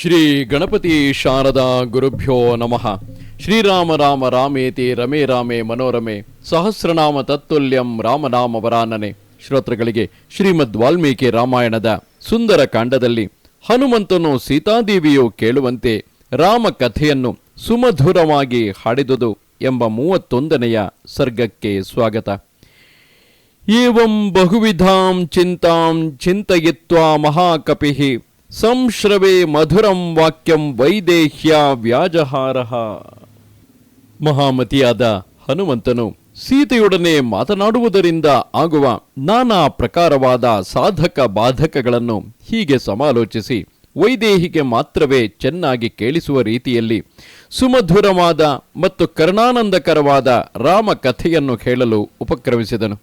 ಶ್ರೀ ಗಣಪತಿ ಶಾರದಾ ಗುರುಭ್ಯೋ ನಮಃ. ಶ್ರೀರಾಮ ರಾಮ ರಾಮೇತಿ ರಮೇ ರಾಮೇ ಮನೋರಮೆ ಸಹಸ್ರನಾಮ ತತ್ತುಲ್ಯಂ ರಾಮನಾಮ ವರಾನನೆ. ಶ್ರೋತೃಗಳಿಗೆ ಶ್ರೀಮದ್ ವಾಲ್ಮೀಕಿ ರಾಮಾಯಣದ ಸುಂದರ ಕಾಂಡದಲ್ಲಿ ಹನುಮಂತನು ಸೀತಾದೇವಿಯು ಕೇಳುವಂತೆ ರಾಮ ಕಥೆಯನ್ನು ಸುಮಧುರವಾಗಿ ಹಾಡಿದುದು ಎಂಬ ಮೂವತ್ತೊಂದನೆಯ ಸರ್ಗಕ್ಕೆ ಸ್ವಾಗತ. ಏವಂ ಬಹುವಿಧಾಂ ಚಿಂತಾಂ ಚಿಂತಯಿತ್ವಾ ಮಹಾಕಪಿಃ ಸಂಶ್ರವೇ ಮಧುರಂ ವಾಕ್ಯಂ ವೈದೇಹ್ಯ ವ್ಯಾಜಹಾರಃ. ಮಹಾಮತಿಯಾದ ಹನುಮಂತನು ಸೀತೆಯೊಡನೆ ಮಾತನಾಡುವುದರಿಂದ ಆಗುವ ನಾನಾ ಪ್ರಕಾರವಾದ ಸಾಧಕ ಬಾಧಕಗಳನ್ನು ಹೀಗೆ ಸಮಾಲೋಚಿಸಿ ವೈದೇಹಿಗೆ ಮಾತ್ರವೇ ಚೆನ್ನಾಗಿ ಕೇಳಿಸುವ ರೀತಿಯಲ್ಲಿ ಸುಮಧುರವಾದ ಮತ್ತು ಕರ್ಣಾನಂದಕರವಾದ ರಾಮಕಥೆಯನ್ನು ಹೇಳಲು ಉಪಕ್ರಮಿಸಿದನು.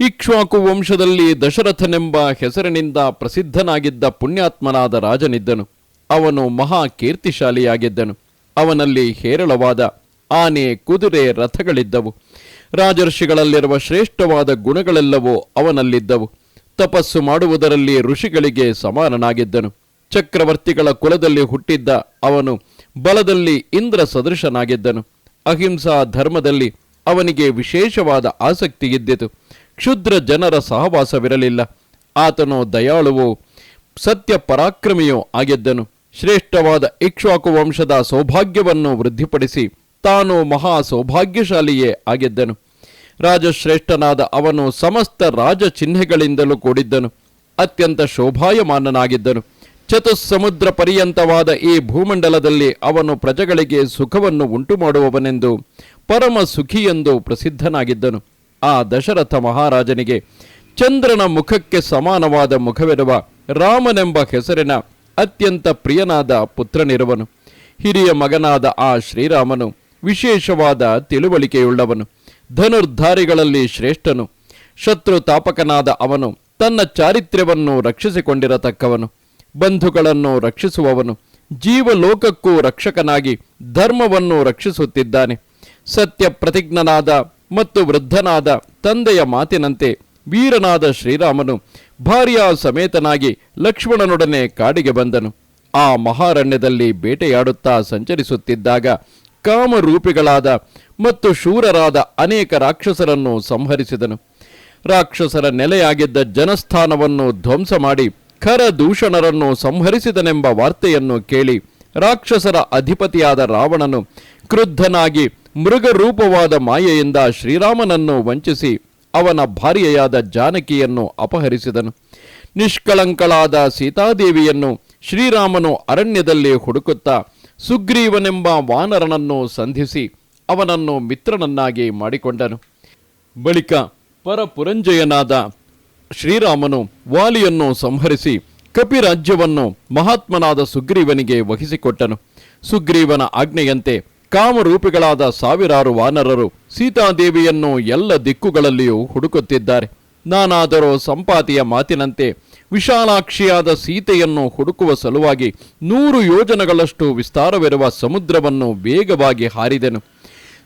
ಇಕ್ಷ್ವಾಕು ವಂಶದಲ್ಲಿ ದಶರಥನೆಂಬ ಹೆಸರಿನಿಂದ ಪ್ರಸಿದ್ಧನಾಗಿದ್ದ ಪುಣ್ಯಾತ್ಮನಾದ ರಾಜನಿದ್ದನು. ಅವನು ಮಹಾ ಕೀರ್ತಿಶಾಲಿಯಾಗಿದ್ದನು. ಅವನಲ್ಲಿ ಹೇರಳವಾದ ಆನೆ, ಕುದುರೆ, ರಥಗಳಿದ್ದವು. ರಾಜರ್ಷಿಗಳಲ್ಲಿರುವ ಶ್ರೇಷ್ಠವಾದ ಗುಣಗಳೆಲ್ಲವೂ ಅವನಲ್ಲಿದ್ದವು. ತಪಸ್ಸು ಮಾಡುವುದರಲ್ಲಿ ಋಷಿಗಳಿಗೆ ಸಮಾನನಾಗಿದ್ದನು. ಚಕ್ರವರ್ತಿಗಳ ಕುಲದಲ್ಲಿ ಹುಟ್ಟಿದ್ದ ಅವನು ಬಲದಲ್ಲಿ ಇಂದ್ರ ಸದೃಶನಾಗಿದ್ದನು ಅಹಿಂಸಾ ಧರ್ಮದಲ್ಲಿ ಅವನಿಗೆ ವಿಶೇಷವಾದ ಆಸಕ್ತಿ ಇದ್ದಿತು ಕ್ಷುದ್ರ ಜನರ ಸಹವಾಸವಿರಲಿಲ್ಲ. ಆತನು ದಯಾಳುವು, ಸತ್ಯ ಪರಾಕ್ರಮಿಯೂ ಆಗಿದ್ದನು. ಶ್ರೇಷ್ಠವಾದ ಇಕ್ಷ್ವಾಕು ವಂಶದ ಸೌಭಾಗ್ಯವನ್ನು ವೃದ್ಧಿಪಡಿಸಿ ತಾನು ಮಹಾ ಸೌಭಾಗ್ಯಶಾಲಿಯೇ ಆಗಿದ್ದನು. ರಾಜಶ್ರೇಷ್ಠನಾದ ಅವನು ಸಮಸ್ತ ರಾಜ ಚಿಹ್ನೆಗಳಿಂದಲೂ ಕೂಡಿದ್ದನು. ಅತ್ಯಂತ ಶೋಭಾಯಮಾನನಾಗಿದ್ದನು. ಚತುಸ್ಸಮುದ್ರ ಪರ್ಯಂತವಾದ ಈ ಭೂಮಂಡಲದಲ್ಲಿ ಅವನು ಪ್ರಜೆಗಳಿಗೆ ಸುಖವನ್ನು ಉಂಟು ಮಾಡುವವನೆಂದು ಪರಮ ಸುಖಿಯೆಂದು ಪ್ರಸಿದ್ಧನಾಗಿದ್ದನು. ಆ ದಶರಥ ಮಹಾರಾಜನಿಗೆ ಚಂದ್ರನ ಮುಖಕ್ಕೆ ಸಮಾನವಾದ ಮುಖವಿರುವ ರಾಮನೆಂಬ ಹೆಸರಿನ ಅತ್ಯಂತ ಪ್ರಿಯನಾದ ಪುತ್ರನಿರುವನು. ಹಿರಿಯ ಮಗನಾದ ಆ ಶ್ರೀರಾಮನು ವಿಶೇಷವಾದ ತಿಳುವಳಿಕೆಯುಳ್ಳವನು. ಧನುರ್ಧಾರಿಗಳಲ್ಲಿ ಶ್ರೇಷ್ಠನು. ಶತ್ರು ತಾಪಕನಾದ ಅವನು ತನ್ನ ಚಾರಿತ್ರ್ಯವನ್ನು ರಕ್ಷಿಸಿಕೊಂಡಿರತಕ್ಕವನು. ಬಂಧುಗಳನ್ನು ರಕ್ಷಿಸುವವನು. ಜೀವಲೋಕಕ್ಕೂ ರಕ್ಷಕನಾಗಿ ಧರ್ಮವನ್ನು ರಕ್ಷಿಸುತ್ತಿದ್ದಾನೆ. ಸತ್ಯ ಪ್ರತಿಜ್ಞನಾದ ಮತ್ತು ವೃದ್ಧನಾದ ತಂದೆಯ ಮಾತಿನಂತೆ ವೀರನಾದ ಶ್ರೀರಾಮನು ಭಾರ್ಯ ಸಮೇತನಾಗಿ ಲಕ್ಷ್ಮಣನೊಡನೆ ಕಾಡಿಗೆ ಬಂದನು. ಆ ಮಹಾರಣ್ಯದಲ್ಲಿ ಬೇಟೆಯಾಡುತ್ತಾ ಸಂಚರಿಸುತ್ತಿದ್ದಾಗ ಕಾಮರೂಪಿಗಳಾದ ಮತ್ತು ಶೂರರಾದ ಅನೇಕ ರಾಕ್ಷಸರನ್ನು ಸಂಹರಿಸಿದನು. ರಾಕ್ಷಸರ ನೆಲೆಯಾಗಿದ್ದ ಜನಸ್ಥಾನವನ್ನು ಧ್ವಂಸ ಮಾಡಿ ಖರದೂಷಣರನ್ನು ಸಂಹರಿಸಿದನೆಂಬ ವಾರ್ತೆಯನ್ನು ಕೇಳಿ ರಾಕ್ಷಸರ ಅಧಿಪತಿಯಾದ ರಾವಣನು ಕ್ರುದ್ಧನಾಗಿ ಮೃಗರೂಪವಾದ ಮಾಯೆಯಿಂದ ಶ್ರೀರಾಮನನ್ನು ವಂಚಿಸಿ ಅವನ ಭಾರ್ಯೆಯಾದ ಜಾನಕಿಯನ್ನು ಅಪಹರಿಸಿದನು. ನಿಷ್ಕಳಂಕಳಾದ ಸೀತಾದೇವಿಯನ್ನು ಶ್ರೀರಾಮನು ಅರಣ್ಯದಲ್ಲಿ ಹುಡುಕುತ್ತಾ ಸುಗ್ರೀವನೆಂಬ ವಾನರನನ್ನು ಸಂಧಿಸಿ ಅವನನ್ನು ಮಿತ್ರನನ್ನಾಗಿ ಮಾಡಿಕೊಂಡನು. ಬಳಿಕ ಪರಪುರಂಜಯನಾದ ಶ್ರೀರಾಮನು ವಾಲಿಯನ್ನು ಸಂಹರಿಸಿ ಕಪಿರಾಜ್ಯವನ್ನು ಮಹಾತ್ಮನಾದ ಸುಗ್ರೀವನಿಗೆ ವಹಿಸಿಕೊಟ್ಟನು. ಸುಗ್ರೀವನ ಆಜ್ಞೆಯಂತೆ ಕಾಮರೂಪಿಗಳಾದ ಸಾವಿರಾರು ವಾನರರು ಸೀತಾದೇವಿಯನ್ನು ಎಲ್ಲ ದಿಕ್ಕುಗಳಲ್ಲಿಯೂ ಹುಡುಕುತ್ತಿದ್ದಾರೆ. ನಾನಾದರೂ ಸಂಪಾತಿಯ ಮಾತಿನಂತೆ ವಿಶಾಲಾಕ್ಷಿಯಾದ ಸೀತೆಯನ್ನು ಹುಡುಕುವ ಸಲುವಾಗಿ ನೂರು ಯೋಜನಗಳಷ್ಟು ವಿಸ್ತಾರವಿರುವ ಸಮುದ್ರವನ್ನು ವೇಗವಾಗಿ ಹಾರಿದೆನು.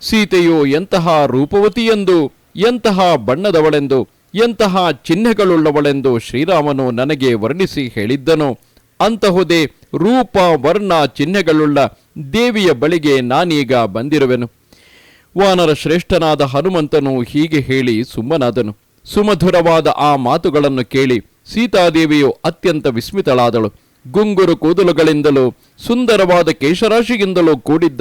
ಸೀತೆಯು ಎಂತಹ ರೂಪವತಿಯೆಂದು, ಎಂತಹ ಬಣ್ಣದವಳೆಂದು, ಎಂತಹ ಚಿಹ್ನೆಗಳುಳ್ಳವಳೆಂದು ಶ್ರೀರಾಮನು ನನಗೆ ವರ್ಣಿಸಿ ಹೇಳಿದ್ದನು. ಅಂತಹುದೇ ರೂಪ ವರ್ಣ ಚಿಹ್ನೆಗಳುಳ್ಳ ದೇವಿಯ ಬಳಿಗೆ ನಾನೀಗ ಬಂದಿರುವೆನು. ವಾನರ ಶ್ರೇಷ್ಠನಾದ ಹನುಮಂತನು ಹೀಗೆ ಹೇಳಿ ಸುಮ್ಮನಾದನು. ಸುಮಧುರವಾದ ಆ ಮಾತುಗಳನ್ನು ಕೇಳಿ ಸೀತಾದೇವಿಯು ಅತ್ಯಂತ ವಿಸ್ಮಿತಳಾದಳು. ಗುಂಗುರು ಕೂದಲುಗಳಿಂದಲೂ, ಸುಂದರವಾದ ಕೇಶರಾಶಿಯಿಂದಲೂ ಕೂಡಿದ್ದ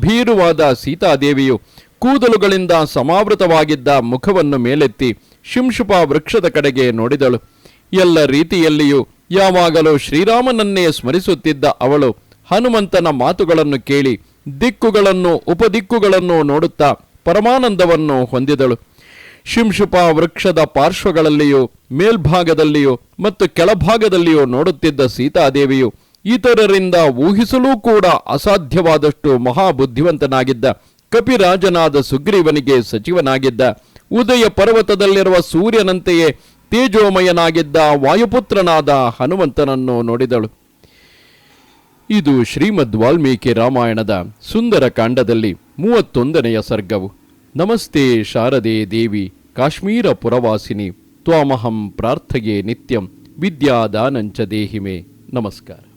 ಭೀರುವಾದ ಸೀತಾದೇವಿಯು ಕೂದಲುಗಳಿಂದ ಸಮಾವೃತವಾಗಿದ್ದ ಮುಖವನ್ನು ಮೇಲೆತ್ತಿ ಶಿಂಶುಪ ವೃಕ್ಷದ ಕಡೆಗೆ ನೋಡಿದಳು. ಎಲ್ಲ ರೀತಿಯಲ್ಲಿಯೂ ಯಾವಾಗಲೂ ಶ್ರೀರಾಮನನ್ನೇ ಸ್ಮರಿಸುತ್ತಿದ್ದ ಅವಳು ಹನುಮಂತನ ಮಾತುಗಳನ್ನು ಕೇಳಿ ದಿಕ್ಕುಗಳನ್ನು, ಉಪದಿಕ್ಕುಗಳನ್ನು ನೋಡುತ್ತಾ ಪರಮಾನಂದವನ್ನು ಹೊಂದಿದಳು. ಶಿಂಶುಪ ವೃಕ್ಷದ ಪಾರ್ಶ್ವಗಳಲ್ಲಿಯೂ, ಮೇಲ್ಭಾಗದಲ್ಲಿಯೂ ಮತ್ತು ಕೆಳಭಾಗದಲ್ಲಿಯೂ ನೋಡುತ್ತಿದ್ದ ಸೀತಾದೇವಿಯು ಇತರರಿಂದ ಊಹಿಸಲೂ ಕೂಡ ಅಸಾಧ್ಯವಾದಷ್ಟು ಮಹಾಬುದ್ಧಿವಂತನಾಗಿದ್ದ, ಕಪಿರಾಜನಾದ ಸುಗ್ರೀವನಿಗೆ ಸಚಿವನಾಗಿದ್ದ, ಉದಯ ಪರ್ವತದಲ್ಲಿರುವ ಸೂರ್ಯನಂತೆಯೇ ತೇಜೋಮಯನಾಗಿದ್ದ ವಾಯುಪುತ್ರನಾದ ಹನುಮಂತನನ್ನು ನೋಡಿದಳು. ಇದು ಶ್ರೀಮದ್ ವಾಲ್ಮೀಕಿ ರಾಮಾಯಣದ ಸುಂದರ ಕಾಂಡದಲ್ಲಿ ಮೂವತ್ತೊಂದನೆಯ ಸರ್ಗವು. ನಮಸ್ತೆ ಶಾರದೆ ದೇವಿ, ಕಾಶ್ಮೀರ ಪುರವಾಸಿನಿ, ತ್ವಾಮಹಂ ಪ್ರಾರ್ಥಯೇ ನಿತ್ಯಂ, ವಿದ್ಯಾದಾನಂಚ ದೇಹಿಮೆ. ನಮಸ್ಕಾರ.